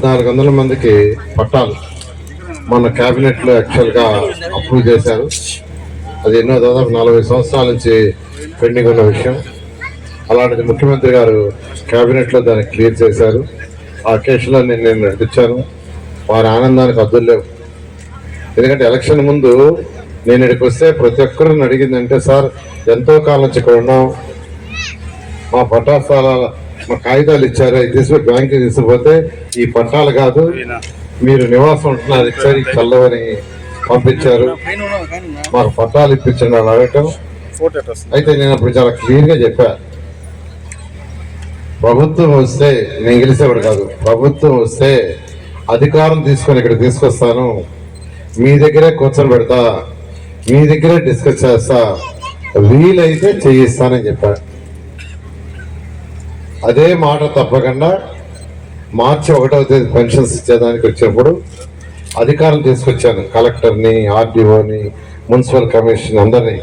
పద్నాలుగు వందల మందికి పట్టాలు మన క్యాబినెట్లో యాక్చువల్గా అప్రూవ్ చేశారు. అది ఎన్నో దాదాపు నలభై సంవత్సరాల నుంచి పెండింగ్ ఉన్న విషయం. అలాంటిది ముఖ్యమంత్రి గారు క్యాబినెట్లో దాన్ని క్లియర్ చేశారు. ఆ కేసులో నేను నేను నడిపించాను. వారి ఆనందానికి అద్దులు లేవు. ఎందుకంటే ఎలక్షన్ ముందు నేను ఇక్కడికి వస్తే ప్రతి ఒక్కరిని అడిగిందంటే సార్ ఎంతో కాలం నుంచి ఇక్కడ ఉన్నాం. మా పట్టా స్థలాల కాగితాలు ఇచ్చారు? అవి తీసుకుని బ్యాంకు తీసుకుపోతే ఈ పట్టాలు కాదు. మీరు నివాసం ఉంటున్నారు. ఇచ్చారు ఈ చల్లవని పంపించారు. మాకు పట్టాలు ఇప్పించండి అని అడగటం. అయితే నేను అప్పుడు చాలా క్లియర్గా చెప్పా. ప్రభుత్వం వస్తే నేను గెలిచేవాడు కాదు. ప్రభుత్వం వస్తే అధికారం తీసుకొని ఇక్కడ తీసుకొస్తాను. మీ దగ్గరే కూర్చొని పెడతా. మీ దగ్గరే డిస్కస్ చేస్తా. వీలైతే చేయిస్తానని చెప్పా. అదే మాట తప్పకుండా మార్చి ఒకటవ తేదీ పెన్షన్స్ ఇచ్చేదానికి వచ్చినప్పుడు అధికారం తీసుకొచ్చాను. కలెక్టర్ని ఆర్డీఓని మున్సిపల్ కమిషన్ అందరినీ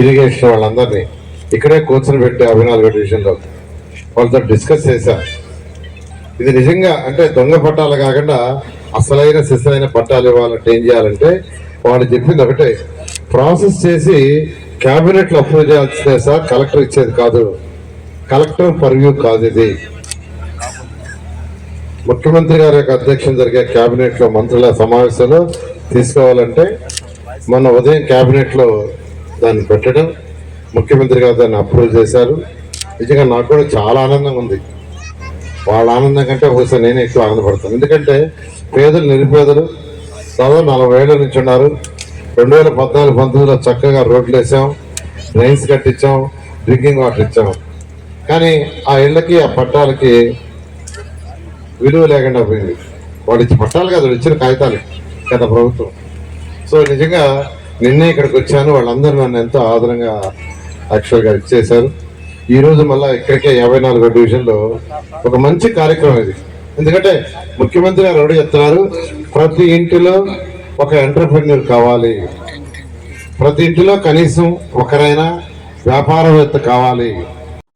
ఇరిగేషన్ వాళ్ళందరినీ. ఇక్కడే కూర్చొని పెట్టి అభినాలుగు డివిజన్లో వాళ్ళతో డిస్కస్ చేశాను ఇది నిజంగా అంటే దొంగ పట్టాలు కాకుండా అసలైన సిసలైన పట్టాలు ఇవ్వాలంటే ఏం చేయాలంటే వాళ్ళు చెప్పింది ఒకటే. ప్రాసెస్ చేసి క్యాబినెట్లో అప్రూవ్ చేయాల్సిందే సార్ కలెక్టర్ ఇచ్చేది కాదు. కలెక్టర్ పర్వ్యూ కాదు ఇది. ముఖ్యమంత్రి గారి యొక్క అధ్యక్షం జరిగే కేబినెట్లో మంత్రుల సమావేశంలో తీసుకోవాలంటే మొన్న ఉదయం కేబినెట్లో దాన్ని పెట్టడం ముఖ్యమంత్రి గారు దాన్ని అప్రూవ్ చేశారు. నిజంగా నాకు కూడా చాలా ఆనందంగా ఉంది. వాళ్ళ ఆనందం కంటే బహుశా నేనే ఎక్కువ ఆనందపడతాను. ఎందుకంటే పేదలు నిరుపేదలు దాదాపు నలభై ఏళ్ళ నుంచి ఉన్నారు. రెండు వేల పద్నాలుగు పంతొమ్మిదిలో చక్కగా రోడ్లు వేసాం డ్రైన్స్ కట్టించాం డ్రింకింగ్ వాటర్ ఇచ్చాం. కానీ ఆ ఇళ్ళకి ఆ పట్టాలకి విలువ లేకుండా పోయింది. వాళ్ళు ఇచ్చి పట్టాలు కాదు ఇచ్చిన కాగితాలు గత ప్రభుత్వం. సో నిజంగా నిన్నే ఇక్కడికి వచ్చాను వాళ్ళందరూ నన్ను ఎంతో ఆదరంగా యాక్చువల్గా ఇచ్చేశారు. ఈరోజు మళ్ళీ ఇక్కడికే యాభై నాలుగో డివిజన్లో ఒక మంచి కార్యక్రమం ఇది. ఎందుకంటే ముఖ్యమంత్రి గారు ఎవరు చెప్తున్నారు ప్రతి ఇంటిలో ఒక ఎంటర్ప్రెన్యూర్ కావాలి. ప్రతి ఇంటిలో కనీసం ఒకరైనా వ్యాపారవేత్త కావాలి.